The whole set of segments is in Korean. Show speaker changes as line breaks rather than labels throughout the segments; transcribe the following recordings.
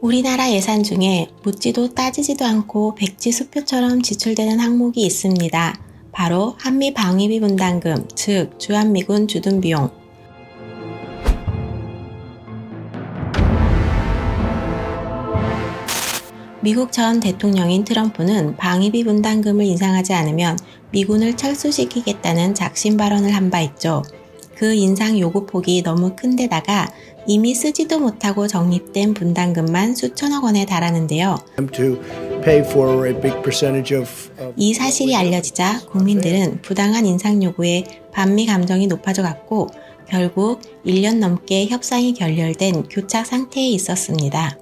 우리나라 예산 중에 묻지도 따지지도 않고 백지 수표처럼 지출되는 항목이 있습니다. 바로 한미 방위비 분담금, 즉 주한미군 주둔 비용. 미국 전 대통령인 트럼프는 방위비 분담금을 인상하지 않으면 미군을 철수시키겠다는 작심 발언을 한 바 있죠. 그 인상 요구 폭이 너무 큰데다가 이미 쓰지도 못하고 적립된 분담금만 수천억 원에 달하는데요. 이 사실이 알려지자 국민들은 부당한 인상 요구에 반미 감정이 높아져 갔고 결국 1년 넘게 협상이 결렬된 교착 상태에 있었습니다.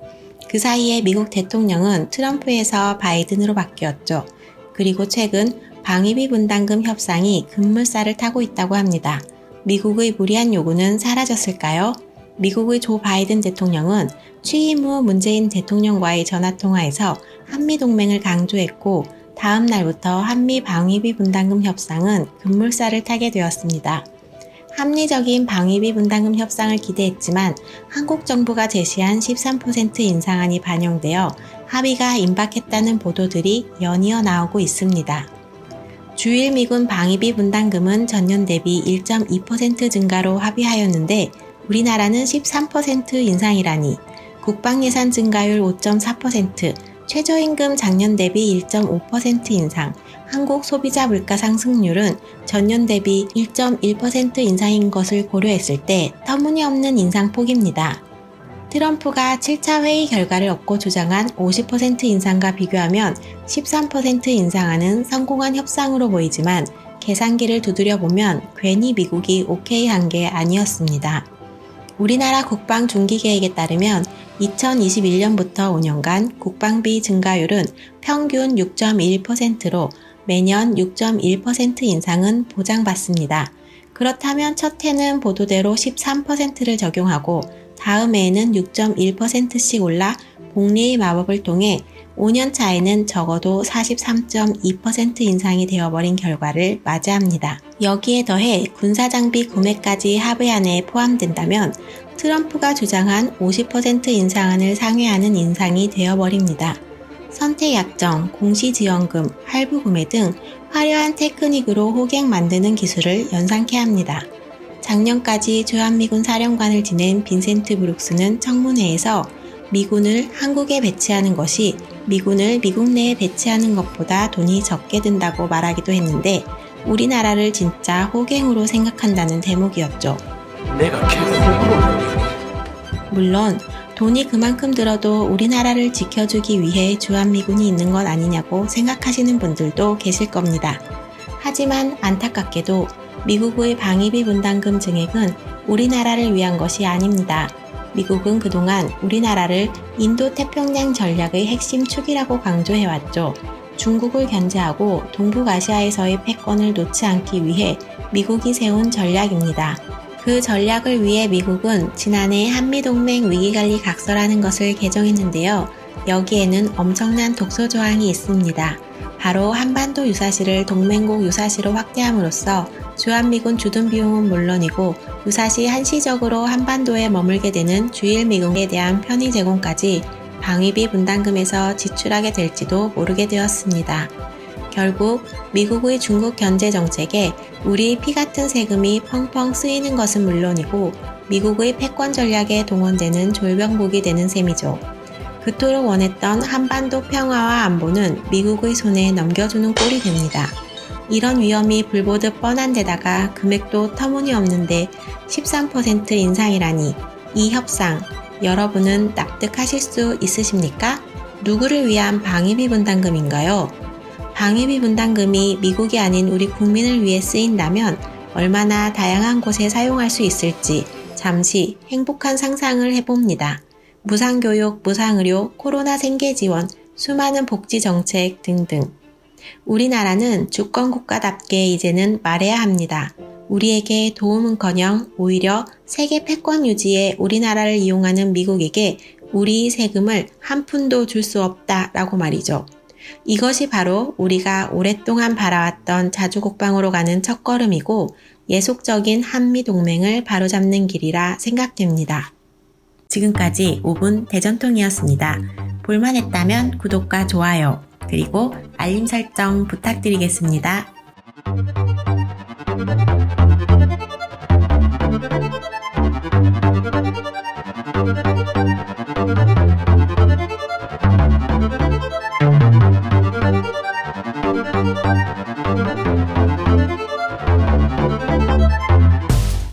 그 사이에 미국 대통령은 트럼프에서 바이든으로 바뀌었죠. 그리고 최근 방위비 분담금 협상이 급물살을 타고 있다고 합니다. 미국의 무리한 요구는 사라졌을까요? 미국의 조 바이든 대통령은 취임 후 문재인 대통령과의 전화통화에서 한미동맹을 강조했고 다음 날부터 한미 방위비 분담금 협상은 급물살을 타게 되었습니다. 합리적인 방위비 분담금 협상을 기대했지만 한국 정부가 제시한 13% 인상안이 반영되어 합의가 임박했다는 보도들이 연이어 나오고 있습니다. 주일 미군 방위비 분담금은 전년 대비 1.2% 증가로 합의하였는데 우리나라는 13% 인상이라니 국방 예산 증가율 5.4%, 최저임금 작년 대비 1.5% 인상, 한국 소비자 물가 상승률은 전년 대비 1.1% 인상인 것을 고려했을 때 터무니없는 인상폭입니다. 트럼프가 7차 회의 결과를 얻고 주장한 50% 인상과 비교하면 13% 인상하는 성공한 협상으로 보이지만 계산기를 두드려 보면 괜히 미국이 오케이 한 게 아니었습니다. 우리나라 국방 중기 계획에 따르면 2021년부터 5년간 국방비 증가율은 평균 6.1%로 매년 6.1% 인상은 보장받습니다. 그렇다면 첫 해는 보도대로 13%를 적용하고 다음 해에는 6.1%씩 올라 복리의 마법을 통해 5년 차에는 적어도 43.2% 인상이 되어버린 결과를 맞이합니다. 여기에 더해 군사장비 구매까지 합의 안에 포함된다면 트럼프가 주장한 50% 인상안을 상회하는 인상이 되어버립니다. 선택약정, 공시지원금, 할부 구매 등 화려한 테크닉으로 호객 만드는 기술을 연상케 합니다. 작년까지 주한미군 사령관을 지낸 빈센트 브룩스는 청문회에서 미군을 한국에 배치하는 것이 미군을 미국 내에 배치하는 것보다 돈이 적게 든다고 말하기도 했는데 우리나라를 진짜 호갱으로 생각한다는 대목이었죠. 물론 돈이 그만큼 들어도 우리나라를 지켜주기 위해 주한미군이 있는 것 아니냐고 생각하시는 분들도 계실 겁니다. 하지만 안타깝게도 미국의 방위비 분담금 증액은 우리나라를 위한 것이 아닙니다. 미국은 그동안 우리나라를 인도 태평양 전략의 핵심 축이라고 강조해왔죠. 중국을 견제하고 동북아시아에서의 패권을 놓지 않기 위해 미국이 세운 전략입니다. 그 전략을 위해 미국은 지난해 한미동맹 위기관리 각서라는 것을 개정했는데요. 여기에는 엄청난 독소 조항이 있습니다. 바로 한반도 유사시를 동맹국 유사시로 확대함으로써 주한미군 주둔 비용은 물론이고 유사시 한시적으로 한반도에 머물게 되는 주일 미군에 대한 편의 제공까지 방위비 분담금에서 지출하게 될지도 모르게 되었습니다. 결국 미국의 중국 견제 정책에 우리 피 같은 세금이 펑펑 쓰이는 것은 물론이고 미국의 패권 전략에 동원되는 졸병복이 되는 셈이죠. 그토록 원했던 한반도 평화와 안보는 미국의 손에 넘겨주는 꼴이 됩니다. 이런 위험이 불보듯 뻔한 데다가 금액도 터무니없는데 13% 인상이라니 이 협상 여러분은 납득하실 수 있으십니까? 누구를 위한 방위비 분담금인가요? 방위비 분담금이 미국이 아닌 우리 국민을 위해 쓰인다면 얼마나 다양한 곳에 사용할 수 있을지 잠시 행복한 상상을 해봅니다. 무상교육, 무상의료, 코로나 생계 지원, 수많은 복지 정책 등등. 우리나라는 주권국가답게 이제는 말해야 합니다. 우리에게 도움은커녕 오히려 세계 패권 유지에 우리나라를 이용하는 미국에게 우리 세금을 한 푼도 줄 수 없다라고 말이죠. 이것이 바로 우리가 오랫동안 바라왔던 자주국방으로 가는 첫걸음이고 예속적인 한미 동맹을 바로잡는 길이라 생각됩니다. 지금까지 5분 대전통이었습니다. 볼만했다면 구독과 좋아요, 그리고 알림 설정 부탁드리겠습니다.